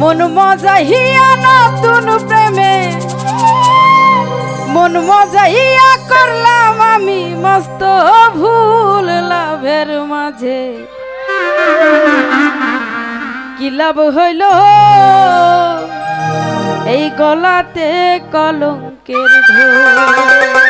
মন মজাহিয়া নতুন প্রেমে। মন মজাহিয়া করলাম আমি মস্ত ভুল লাভের মাঝে। কি লাভ হইল? এই গলাতে কলঙ্কের ঢোল।